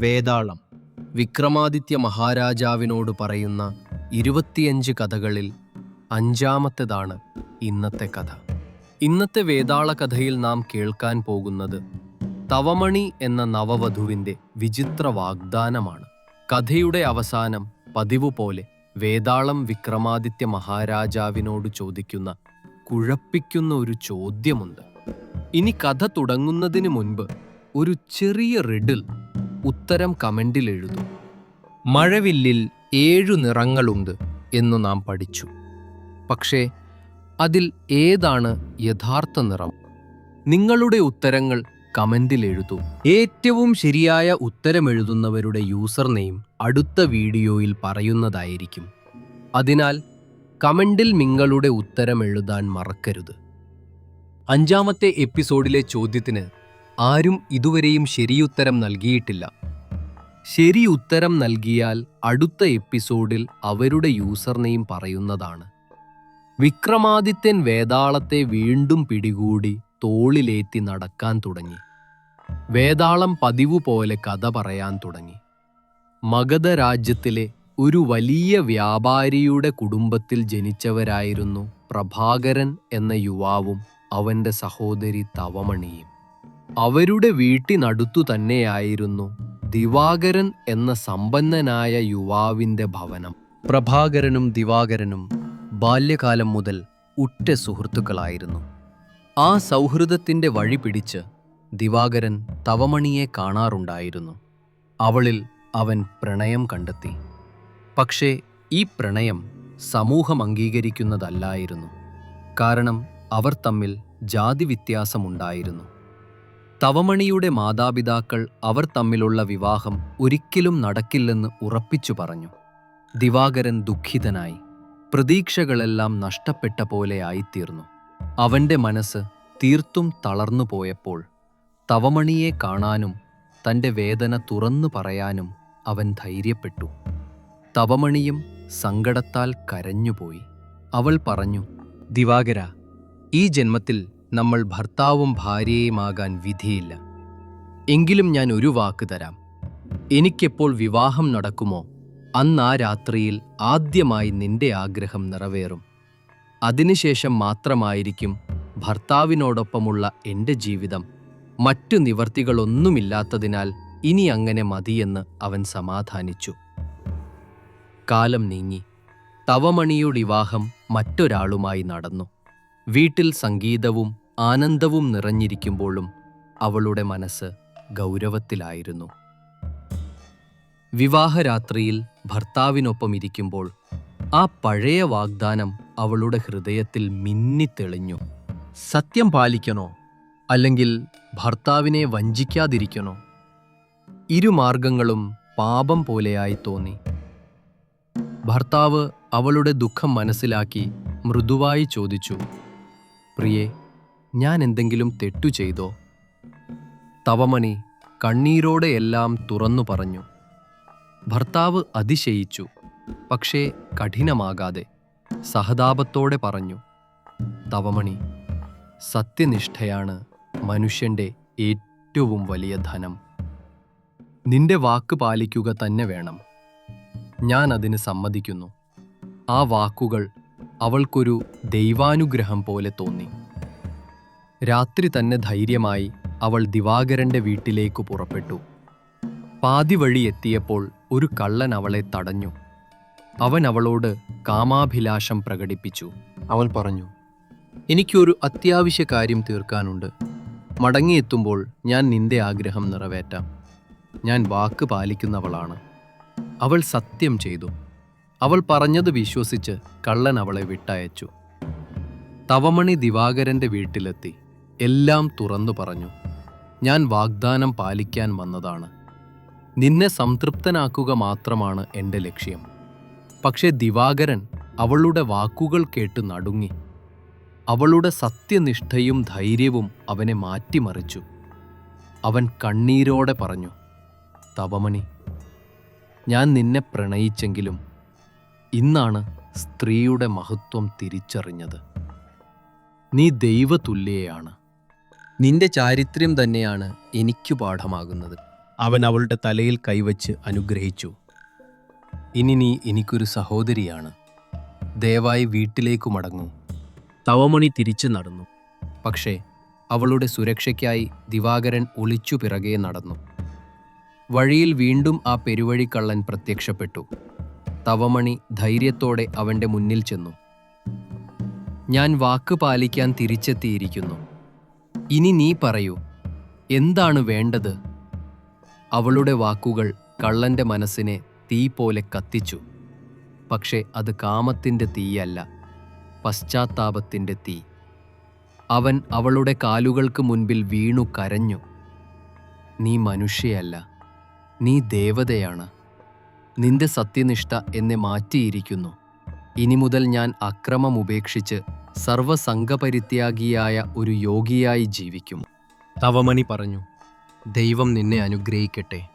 വേതാളം വിക്രമാദിത്യ മഹാരാജാവിനോട് പറയുന്ന ഇരുപത്തിയഞ്ച് കഥകളിൽ അഞ്ചാമത്തേതാണ് ഇന്നത്തെ കഥ. ഇന്നത്തെ വേതാള കഥയിൽ നാം കേൾക്കാൻ പോകുന്നത് തവമണി എന്ന നവവധുവിന്റെ വിചിത്ര വാഗ്ദാനമാണ്. കഥയുടെ അവസാനം പതിവ് പോലെ വേതാളം വിക്രമാദിത്യ മഹാരാജാവിനോട് ചോദിക്കുന്ന കുഴപ്പിക്കുന്ന ഒരു ചോദ്യമുണ്ട്. ഇനി കഥ തുടങ്ങുന്നതിന് മുൻപ് ഒരു ചെറിയ റിഡിൽ ഉത്തരം കമന്റിൽ എഴുതും. മഴവില്ലിൽ ഏഴു നിറങ്ങളുണ്ട് എന്നു നാം പഠിച്ചു. പക്ഷേ അതിൽ ഏതാണ് യഥാർത്ഥ നിറം? നിങ്ങളുടെ ഉത്തരങ്ങൾ കമന്റിൽ എഴുതൂ. ഏറ്റവും ശരിയായ ഉത്തരം എഴുതുന്നവരുടെ യൂസർ നെയിം അടുത്ത വീഡിയോയിൽ പറയുന്നതായിരിക്കും. അതിനാൽ കമന്റിൽ നിങ്ങളുടെ ഉത്തരം എഴുതാൻ മറക്കരുത്. അഞ്ചാമത്തെ എപ്പിസോഡിലെ ചോദ്യത്തിന് ആരും ഇതുവരെയും ശരിയുത്തരം നൽകിയിട്ടില്ല. ശരി ഉത്തരം നൽകിയാൽ അടുത്ത എപ്പിസോഡിൽ അവരുടെ യൂസർ നെയിം പറയുന്നതാണ്. വിക്രമാദിത്യൻ വേതാളത്തെ വീണ്ടും പിടികൂടി തോളിലേറ്റി നടക്കാൻ തുടങ്ങി. വേതാളം പതിവ് പോലെ കഥ പറയാൻ തുടങ്ങി. മഗധ രാജ്യത്തിലെ ഒരു വലിയ വ്യാപാരിയുടെ കുടുംബത്തിൽ ജനിച്ചവരായിരുന്നു പ്രഭാകരൻ എന്ന യുവാവും അവന്റെ സഹോദരി തവമണിയും. അവരുടെ വീട്ടിനടുത്തു തന്നെയായിരുന്നു ദിവാകരൻ എന്ന സമ്പന്നനായ യുവാവിന്റെ ഭവനം. പ്രഭാകരനും ദിവാകരനും ബാല്യകാലം മുതൽ ഉറ്റ സുഹൃത്തുക്കളായിരുന്നു. ആ സൗഹൃദത്തിന്റെ വഴി പിടിച്ച് ദിവാകരൻ തവമണിയെ കാണാറുണ്ടായിരുന്നു. അവളിൽ അവൻ പ്രണയം കണ്ടെത്തി. പക്ഷേ ഈ പ്രണയം സമൂഹം അംഗീകരിക്കുന്നതല്ലായിരുന്നു. കാരണം അവർ തമ്മിൽ ജാതി വ്യത്യാസമുണ്ടായിരുന്നു. തവമണിയുടെ മാതാപിതാക്കൾ അവർ തമ്മിലുള്ള വിവാഹം ഒരിക്കലും നടക്കില്ലെന്ന് ഉറപ്പിച്ചു പറഞ്ഞു. ദിവാകരൻ ദുഃഖിതനായി. പ്രതീക്ഷകളെല്ലാം നഷ്ടപ്പെട്ട പോലെ ആയിത്തീർന്നു. അവന്റെ മനസ്സ് തീർത്തും തളർന്നു പോയപ്പോൾ തവമണിയെ കാണാനും തന്റെ വേദന തുറന്നു പറയാനും അവൻ ധൈര്യപ്പെട്ടു. തവമണിയും സങ്കടത്താൽ കരഞ്ഞുപോയി. അവൾ പറഞ്ഞു ദിവാകര ഈ ജന്മത്തിൽ നമ്മൾ ഭർത്താവും ഭാര്യയുമാകാൻ വിധിയില്ല. എങ്കിലും ഞാൻ ഒരു വാക്ക് തരാം. എനിക്കെപ്പോൾ വിവാഹം നടക്കുമോ? അന്ന് ആ രാത്രിയിൽ ആദ്യമായി നിന്റെ ആഗ്രഹം നിറവേറും. അതിനുശേഷം മാത്രമായിരിക്കും ഭർത്താവിനോടൊപ്പമുള്ള എന്റെ ജീവിതം. മറ്റു നിവർത്തികളൊന്നുമില്ലാത്തതിനാൽ ഇനി അങ്ങനെ മതിയെന്ന് അവൻ സമാധാനിച്ചു. കാലം നീങ്ങി. തവമണിയുടെ വിവാഹം മറ്റൊരാളുമായി നടന്നു. വീട്ടിൽ സംഗീതവും ആനന്ദവും നിറഞ്ഞിരിക്കുമ്പോഴും അവളുടെ മനസ്സ് ഗൗരവത്തിലായിരുന്നു. വിവാഹരാത്രിയിൽ ഭർത്താവിനൊപ്പം ഇരിക്കുമ്പോൾ ആ പഴയ വാഗ്ദാനം അവളുടെ ഹൃദയത്തിൽ മിന്നിത്തെളിഞ്ഞു. സത്യം പാലിക്കണോ? അല്ലെങ്കിൽ ഭർത്താവിനെ വഞ്ചിക്കാതിരിക്കണോ? ഇരുമാർഗങ്ങളും പാപം പോലെയായി തോന്നി. ഭർത്താവ് അവളുടെ ദുഃഖം മനസ്സിലാക്കി മൃദുവായി ചോദിച്ചു പ്രിയേ ഞാൻ എന്തെങ്കിലും തെറ്റു ചെയ്തോ? തവമണി കണ്ണീരോടെ എല്ലാം തുറന്നു പറഞ്ഞു. ഭർത്താവ് അതിശയിച്ചു പക്ഷേ കഠിനമാകാതെ സഹതാപത്തോടെ പറഞ്ഞു തവമണി സത്യനിഷ്ഠയാണ് മനുഷ്യന്റെ ഏറ്റവും വലിയ ധനം. നിന്റെ വാക്ക് പാലിക്കുക തന്നെ വേണം. ഞാൻ അതിന് സമ്മതിക്കുന്നു. ആ വാക്കുകൾ അവൾക്കൊരു ദൈവാനുഗ്രഹം പോലെ തോന്നി. രാത്രി തന്നെ ധൈര്യമായി അവൾ ദിവാകരന്റെ വീട്ടിലേക്ക് പുറപ്പെട്ടു. പാതിവഴി എത്തിയപ്പോൾ ഒരു കള്ളൻ അവളെ തടഞ്ഞു. അവൻ അവളോട് കാമാഭിലാഷം പ്രകടിപ്പിച്ചു. അവൻ പറഞ്ഞു എനിക്കൊരു അത്യാവശ്യ കാര്യം തീർക്കാനുണ്ട്. മടങ്ങിയെത്തുമ്പോൾ ഞാൻ നിന്റെ ആഗ്രഹം നിറവേറ്റാം. ഞാൻ വാക്ക് പാലിക്കുന്നവളാണ്. അവൾ സത്യം ചെയ്തു. അവൾ പറഞ്ഞത് വിശ്വസിച്ച് കള്ളൻ അവളെ വിട്ടയച്ചു. തവമണി ദിവാകരന്റെ വീട്ടിലെത്തി. എല്ലാം തുറന്നു പറഞ്ഞു. ഞാൻ വാഗ്ദാനം പാലിക്കാൻ വന്നതാണ്. നിന്നെ സംതൃപ്തനാക്കുക മാത്രമാണ് എന്റെ ലക്ഷ്യം. പക്ഷേ ദിവാകരൻ അവളുടെ വാക്കുകൾ കേട്ട് നടുങ്ങി. അവളുടെ സത്യനിഷ്ഠയും ധൈര്യവും അവനെ മാറ്റിമറിച്ചു. അവൻ കണ്ണീരോടെ പറഞ്ഞു തപമണി ഞാൻ നിന്നെ പ്രണയിച്ചെങ്കിലും ഇന്നാണ് സ്ത്രീയുടെ മഹത്വം തിരിച്ചറിഞ്ഞത്. നീ ദൈവതുല്യയാണ്. നിന്റെ ചാരിത്രം തന്നെയാണ് എനിക്കു പാഠമാകുന്നത്. അവൻ അവളുടെ തലയിൽ കൈവച്ച് അനുഗ്രഹിച്ചു. ഇനി നീ എനിക്കൊരു സഹോദരിയാണ്. ദയവായി വീട്ടിലേക്കു മടങ്ങു. തവമണി തിരിച്ചു നടന്നു. പക്ഷേ അവളുടെ സുരക്ഷയ്ക്കായി ദിവാകരൻ ഒളിച്ചു പിറകെ നടന്നു. വഴിയിൽ വീണ്ടും ആ പെരുവഴിക്കള്ളൻ പ്രത്യക്ഷപ്പെട്ടു. തവമണി ധൈര്യത്തോടെ അവന്റെ മുന്നിൽ ചെന്നു. ഞാൻ വാക്ക് പാലിക്കാൻ തിരിച്ചെത്തിയിരിക്കുന്നു. ഇനി നീ പറയൂ എന്താണ് വേണ്ടത്? അവളുടെ വാക്കുകൾ കള്ളന്റെ മനസ്സിനെ തീ പോലെ കത്തിച്ചു. പക്ഷേ അത് കാമത്തിന്റെ തീയല്ല പശ്ചാത്താപത്തിന്റെ തീ. അവൻ അവളുടെ കാലുകൾക്ക് മുൻപിൽ വീണു കരഞ്ഞു. നീ മനുഷ്യയല്ല നീ ദേവതയാണ്. നിന്റെ സത്യനിഷ്ഠ എന്നെ മാറ്റിയിരിക്കുന്നു. ഇനി മുതൽ ഞാൻ അക്രമം ഉപേക്ഷിച്ച് സർവസംഘപരിത്യാഗിയായ ഒരു യോഗിയായി ജീവിക്കും. തവമണി പറഞ്ഞു ദൈവം നിന്നെ അനുഗ്രഹിക്കട്ടെ.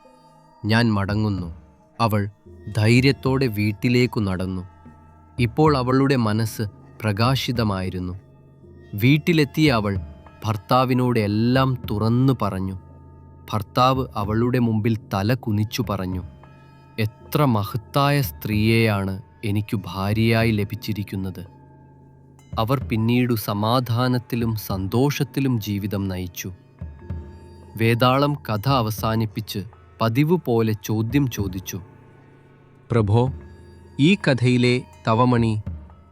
ഞാൻ മടങ്ങുന്നു. അവൾ ധൈര്യത്തോടെ വീട്ടിലേക്കു നടന്നു. ഇപ്പോൾ അവളുടെ മനസ്സ് പ്രകാശിതമായിരുന്നു. വീട്ടിലെത്തിയ അവൾ ഭർത്താവിനോട് എല്ലാം തുറന്നു പറഞ്ഞു. ഭർത്താവ് അവളുടെ മുമ്പിൽ തല കുനിച്ചു പറഞ്ഞു എത്ര മഹത്തായ സ്ത്രീയെയാണ് എനിക്കു ഭാര്യയായി ലഭിച്ചിരിക്കുന്നത്. അവർ പിന്നീടു സമാധാനത്തിലും സന്തോഷത്തിലും ജീവിതം നയിച്ചു. വേതാളം കഥ അവസാനിപ്പിച്ച് പതിവ് പോലെ ചോദ്യം ചോദിച്ചു. പ്രഭോ ഈ കഥയിലെ തവമണി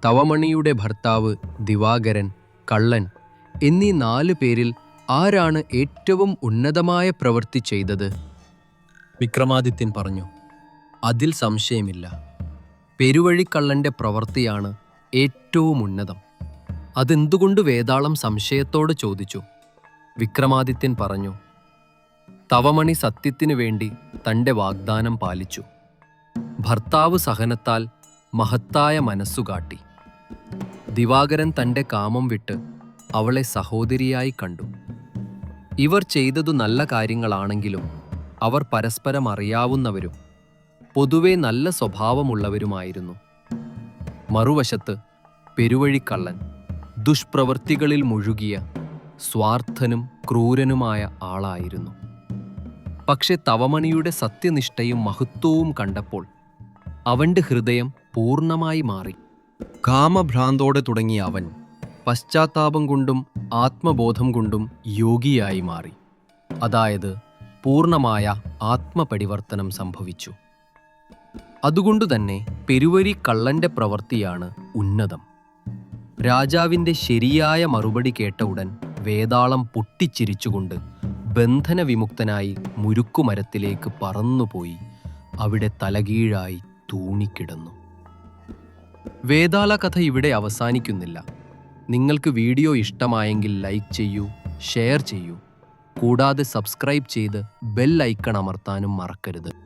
തവമണിയുടെ ഭർത്താവ് ദിവാകരൻ കള്ളൻ എന്നീ നാല് പേരിൽ ആരാണ് ഏറ്റവും ഉന്നതമായ പ്രവൃത്തി ചെയ്തത്? വിക്രമാദിത്യൻ പറഞ്ഞു അതിൽ സംശയമില്ല. പെരുവഴിക്കള്ളന്റെ പ്രവൃത്തിയാണ് ഏറ്റവും ഉന്നതം. അതെന്തുകൊണ്ട് വേതാളം സംശയത്തോട് ചോദിച്ചു? വിക്രമാദിത്യൻ പറഞ്ഞു തവമണി സത്യത്തിനു വേണ്ടി തന്റെ വാഗ്ദാനം പാലിച്ചു. ഭർത്താവ് സഹനത്താൽ മഹത്തായ മനസ്സുകാട്ടി ദിവാകരൻ തന്റെ കാമം വിട്ട് അവളെ സഹോദരിയായി കണ്ടു. ഇവർ ചെയ്തതു നല്ല കാര്യങ്ങളാണെങ്കിലും അവർ പരസ്പരം അറിയാവുന്നവരും പൊതുവെ നല്ല സ്വഭാവമുള്ളവരുമായിരുന്നു. മറുവശത്ത് പെരുവഴിക്കള്ളൻ ദുഷ്പ്രവൃത്തികളിൽ മുഴുകിയ സ്വാർത്ഥനും ക്രൂരനുമായ ആളായിരുന്നു. പക്ഷെ തവമണിയുടെ സത്യനിഷ്ഠയും മഹത്വവും കണ്ടപ്പോൾ അവന്റെ ഹൃദയം പൂർണമായി മാറി. കാമഭ്രാന്തോടെ തുടങ്ങിയ അവൻ പശ്ചാത്താപം കൊണ്ടും ആത്മബോധം കൊണ്ടും യോഗിയായി മാറി. അതായത് പൂർണമായ ആത്മപരിവർത്തനം സംഭവിച്ചു. അതുകൊണ്ടുതന്നെ പെരുവരി കള്ളന്റെ പ്രവൃത്തിയാണ് ഉന്നതം. രാജാവിന്റെ ശരിയായ മറുപടി കേട്ട ഉടൻ വേതാളം പൊട്ടിച്ചിരിച്ചുകൊണ്ട് ബന്ധനവിമുക്തനായി മുരുക്കുമരത്തിലേക്ക് പറന്നുപോയി. അവിടെ തലകീഴായി തൂണിക്കിടന്നു. വേതാള കഥ ഇവിടെ അവസാനിക്കുന്നില്ല. നിങ്ങൾക്ക് വീഡിയോ ഇഷ്ടമായെങ്കിൽ ലൈക്ക് ചെയ്യൂ ഷെയർ ചെയ്യൂ. കൂടാതെ സബ്സ്ക്രൈബ് ചെയ്ത് ബെൽ ഐക്കൺ അമർത്താനും മറക്കരുത്.